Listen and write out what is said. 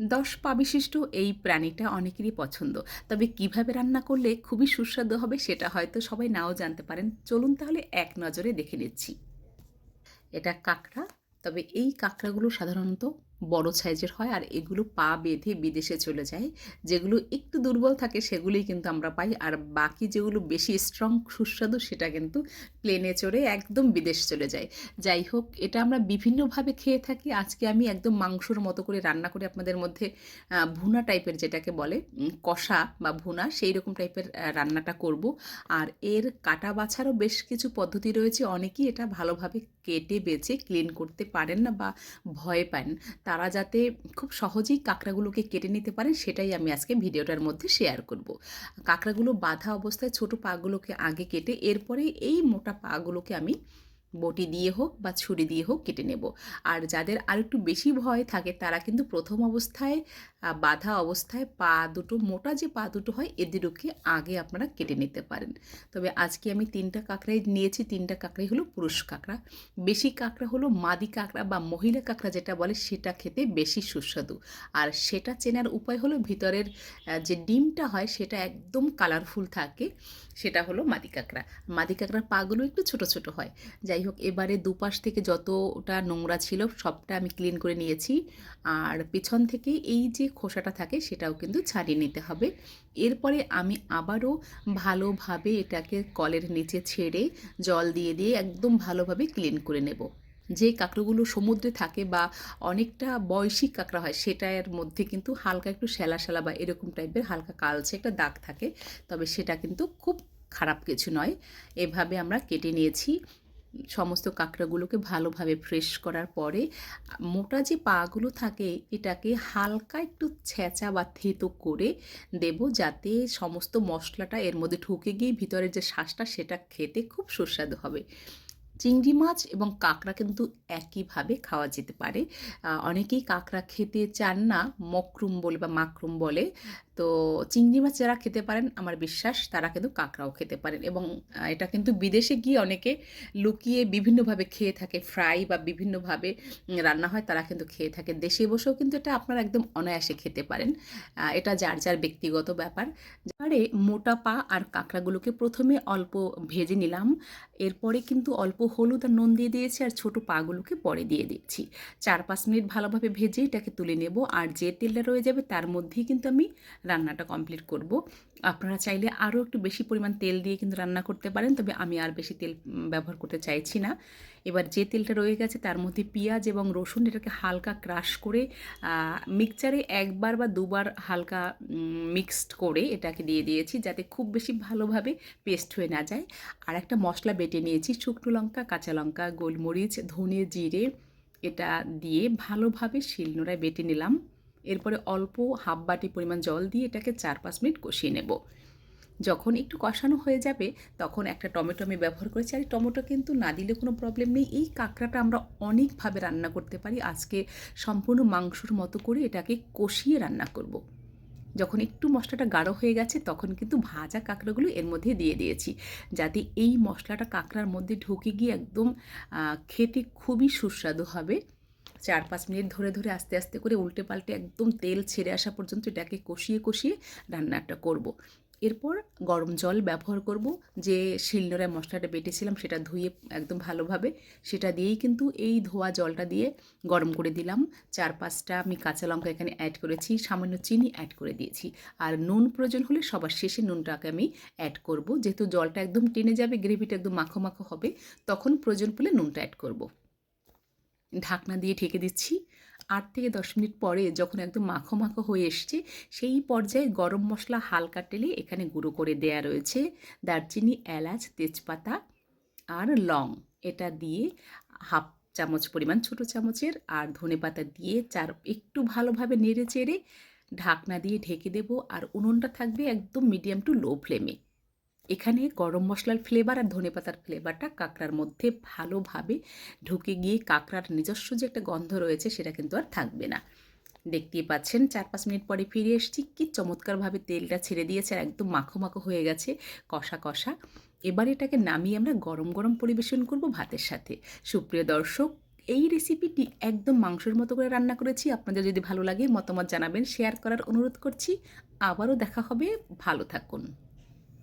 দশ পা বিশিষ্ট এই প্রাণীটা অনেকেরই পছন্দ। তবে কীভাবে রান্না করলে খুবই সুস্বাদু হবে সেটা হয়তো সবাই নাও জানতে পারেন। চলুন তাহলে এক নজরে দেখে নিচ্ছি। এটা কাঁকড়া, তবে এই কাঁকড়াগুলো সাধারণত বড় সাইজের হয় আর এগুলো পা বেঁধে বিদেশে চলে যায়। যেগুলো একটু দুর্বল থাকে সেগুলোই কিন্তু আমরা পাই। আর বাকি যেগুলো বেশি স্ট্রং সুস্বাদু সেটা কিন্তু প্লেনে চড়ে একদম বিদেশ চলে যায়। যাই হোক, এটা আমরা বিভিন্নভাবে খেয়ে থাকি। আজকে আমি একদম মাংসর মতো করে রান্না করে আপনাদের মধ্যে ভুনা টাইপের যেটাকে বলে কষা বা ভুনা সেই রকম টাইপের রান্নাটা করব। আর এর কাটা বাছারও বেশ কিছু পদ্ধতি রয়েছে। অনেকেই এটা ভালোভাবে কেটে বেছে ক্লিন করতে পারেন না বা ভয় পান। তারা যাতে খুব সহজেই কাঁকড়াগুলোকে কেটে নিতে পারেন সেটাই আমি আজকে ভিডিওটার মধ্যে শেয়ার করব। কাঁকড়াগুলো বাঁধা অবস্থায় ছোট পাগুলোকে আগে কেটে, এরপরে এই মোটা পাগুলোকে আমি বটি দিয়ে হোক বা ছুরি দিয়ে হোক কেটে নেব। আর যাদের আর একটু বেশি ভয় থাকে, তারা কিন্তু প্রথম অবস্থায় বাঁধা অবস্থায় পা দুটো, মোটা যে পা দুটো হয়, এদেরকে আগে আপনারা কেটে নিতে পারেন। তবে আজকে আমি তিনটা কাঁকড়াই নিয়েছি। তিনটা কাঁকড়াই হলো পুরুষ কাঁকড়া। বেশি কাঁকড়া হলো মাদি কাঁকড়া বা মহিলা কাঁকড়া যেটা বলে, সেটা খেতে বেশি সুস্বাদু। আর সেটা চেনার উপায় হলো ভিতরের যে ডিমটা হয়, সেটা একদম কালারফুল থাকে, সেটা হলো মাদি কাঁকড়া। মাদি কাঁকড়ার পাগুলো একটু ছোট ছোট হয়। যাই হোক এবারে দুপাশ থেকে যতটা নোংরা ছিল সবটা আমি ক্লিন করে নিয়েছি। আর পেছন থেকে এই যে খোসাটা থাকে সেটাও কিন্তু ছাড়িয়ে নিতে হবে। এরপরে আমি আবারও ভালোভাবে এটাকে কলের নিচে ছেড়ে জল দিয়ে দিয়ে একদম ভালোভাবে ক্লিন করে নেব। যে কাঁকড়াগুলো সমুদ্রে থাকে বা অনেকটা বয়সী কাঁকড়া হয় সেটার মধ্যে কিন্তু হালকা একটু শ্যালা শ্যালা বা এরকম টাইপের হালকা কালচে একটা দাগ থাকে। তবে সেটা কিন্তু খুব খারাপ কিছু নয়। এভাবে আমরা কেটে নিয়েছি। সমস্ত কাঁকড়াগুলোকে ভালোভাবে ফ্রেশ করার পরে, মোটা যে পাগুলো থাকে, এটাকে হালকা একটু ছেঁচা বা থেতো করে দেব যাতে সমস্ত মশলাটা এর মধ্যে ঢুকে গিয়ে ভিতরের যে শ্বাসটা সেটা খেতে খুব সুস্বাদু হবে। চিংড়ি মাছ এবং কাঁকড়া কিন্তু একইভাবে খাওয়া যেতে পারে। অনেকেই কাঁকড়া খেতে চান না, মকরুম বলে বা মাকরুম বলে। তো চিংড়ি মাছ যারা খেতে পারেন, আমার বিশ্বাস তারা কিন্তু কাঁকড়াও খেতে পারেন এবং এটা কিন্তু বিদেশে গিয়ে অনেকে লুকিয়ে বিভিন্নভাবে খেয়ে থাকে, ফ্রাই বা বিভিন্নভাবে রান্না হয় তারা কিন্তু খেয়ে থাকে। দেশে বসেও কিন্তু এটা আপনারা একদম অনায়াসে খেতে পারেন। এটা যার যার ব্যক্তিগত ব্যাপার। এবারে মোটা পা আর কাঁকড়াগুলোকে প্রথমে অল্প ভেজে নিলাম। এরপরে কিন্তু অল্প হলুদ আর নুন দিয়ে দিয়েছি আর ছোট পাগুলোকে পরে দিয়ে দিচ্ছি। চার পাঁচ মিনিট ভালোভাবে ভেজে এটাকে তুলে নেব। আর যে তেলটা রয়ে যাবে তার মধ্যেই কিন্তু আমি রান্নাটা কমপ্লিট করব। আপনারা চাইলে আরও একটু বেশি পরিমাণ তেল দিয়ে কিন্তু রান্না করতে পারেন, তবে আমি আর বেশি তেল ব্যবহার করতে চাইছি না। এবার যে তেলটা রয়ে গেছে তার মধ্যে পেঁয়াজ এবং রসুন, এটাকে হালকা ক্রাশ করে মিক্সচারে একবার বা দুবার হালকা মিক্সড করে এটাকে দিয়ে দিয়েছি, যাতে খুব বেশি ভালোভাবে পেস্ট হয়ে না যায়। আর একটা মশলা বেটে নিয়েছি, শুকনো লঙ্কা, কাঁচা লঙ্কা, গোলমরিচ ধনে জিরে, এটা দিয়ে ভালোভাবে শিলনোড়ায় বেটে নিলাম। এরপরে অল্প হাফ বাটি পরিমাণ জল দিয়ে এটাকে চার পাঁচ মিনিট কষিয়ে নেব। যখন একটু কষানো হয়ে যাবে, তখন একটা টমেটো আমি ব্যবহার করেছি। আর টমেটো কিন্তু না দিলে কোনো প্রবলেম নেই। এই কাঁকড়াটা আমরা অনেকভাবে রান্না করতে পারি। আজকে সম্পূর্ণ মাংসর মতো করে এটাকে কষিয়ে রান্না করব। যখন একটু মশলাটা গাঢ় হয়ে গেছে, তখন কিন্তু ভাজা কাঁকড়াগুলো এর মধ্যে দিয়ে দিয়েছি। যাতে এই মশলাটা কাঁকড়ার মধ্যে ঢুকে গিয়ে একদম খেতে খুবই সুস্বাদু হবে। চার পাঁচ মিনিট ধরে ধরে আস্তে আস্তে করে উল্টে পাল্টে একদম তেল ছেড়ে আসা পর্যন্ত এটাকে কষিয়ে কষিয়ে রান্নাটা করব। এরপর গরম জল ব্যবহার করব, যে শিলনোড়ায় মশলাটা বেটেছিলাম সেটা ধুয়ে একদম ভালোভাবে সেটা দিয়েই কিন্তু এই ধোয়া জলটা দিয়ে গরম করে দিলাম। চার পাঁচটা আমি কাঁচা লঙ্কা এখানে অ্যাড করেছি, সামান্য চিনি অ্যাড করে দিয়েছি। আর নুন প্রয়োজন হলে সবার শেষে নুনটাকে আমি অ্যাড করব। যেহেতু জলটা একদম টেনে যাবে গ্রেভিটা একদম মাখো মাখো হবে, তখন প্রয়োজন পড়লে নুনটা অ্যাড করব। ঢাকনা দিয়ে ঢেকে দিচ্ছি। আট থেকে দশ মিনিট পরে যখন একদম মাখো মাখো হয়ে এসছে, সেই পর্যায়ে গরম মশলা হালকা টেলে এখানে গুঁড়ো করে দেয়া রয়েছে। দারচিনি, এলাচ, তেজপাতা আর লং। এটা দিয়ে হাফ চামচ পরিমাণ, ছোট চামচের আর ধনেপাতা দিয়ে চার, একটু ভালোভাবে নেড়ে চেড়ে ঢাকনা দিয়ে ঢেকে দেব। আর উনুনটা থাকবে একদম মিডিয়াম টু লো ফ্লেমে। এখানে গরম মশলার ফ্লেভার আর ধনেপাতার ফ্লেভারটা কাঁকড়ার মধ্যে ভালোভাবে ঢুকে গিয়ে কাঁকড়ার নিজস্ব যে একটা গন্ধ রয়েছে সেটা কিন্তু আর থাকবে না। দেখতেই পাচ্ছেন, চার পাঁচ মিনিট পরে ফিরে এসেছি। কি চমৎকারভাবে তেলটা ছেড়ে দিয়েছে আর একদম মাখো মাখো হয়ে গেছে, কষা কষা। এবার এটাকে নামিয়ে আমরা গরম গরম পরিবেশন করব ভাতের সাথে। সুপ্রিয় দর্শক, এই রেসিপিটি একদম মাংসের মতো করে রান্না করেছি। আপনাদের যদি ভালো লাগে মতামত জানাবেন শেয়ার করার অনুরোধ করছি। আবারও দেখা হবে, ভালো থাকুন।